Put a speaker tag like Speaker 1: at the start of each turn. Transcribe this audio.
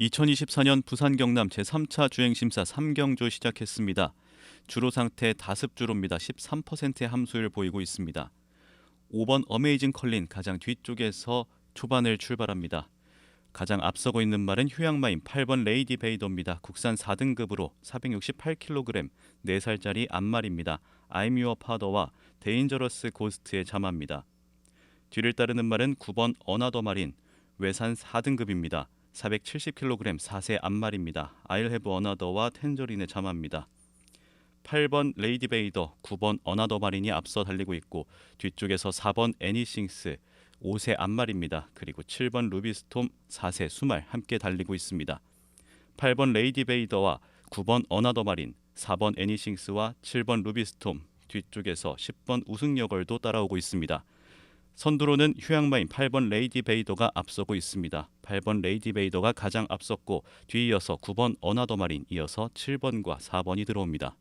Speaker 1: 2024년 부산 경남 제3차 주행심사 3경주 시작했습니다. 주로 상태 다습 주로입니다. 13%의 함수를 보이고 있습니다. 5번 어메이징 컬린 가장 뒤쪽에서 초반을 출발합니다. 가장 앞서고 있는 말은 휴양마인 8번 레이디 베이더입니다. 국산 4등급으로 468kg 4살짜리 암말입니다. 아이뮤어 파더와 데인저러스 고스트의 자마입니다. 뒤를 따르는 말은 9번 어나더 마린 외산 4등급입니다. 470kg 4세 암말입니다. 아일 헤브 어나더와 텐저린의 자마입니다. 8번 레이디 베이더, 9번 어나더 마린이 앞서 달리고 있고 뒤쪽에서 4번 애니싱스 5세 암말입니다. 그리고 7번 루비스톰 4세 수말 함께 달리고 있습니다. 8번 레이디 베이더와 9번 어나더 마린, 4번 애니싱스와 7번 루비스톰 뒤쪽에서 10번 우승여걸도 따라오고 있습니다. 선두로는 휴양마인 8번 레이디 베이더가 앞서고 있습니다. 8번 레이디 베이더가 가장 앞섰고 뒤이어서 9번 어나더 마린 이어서 7번과 4번이 들어옵니다.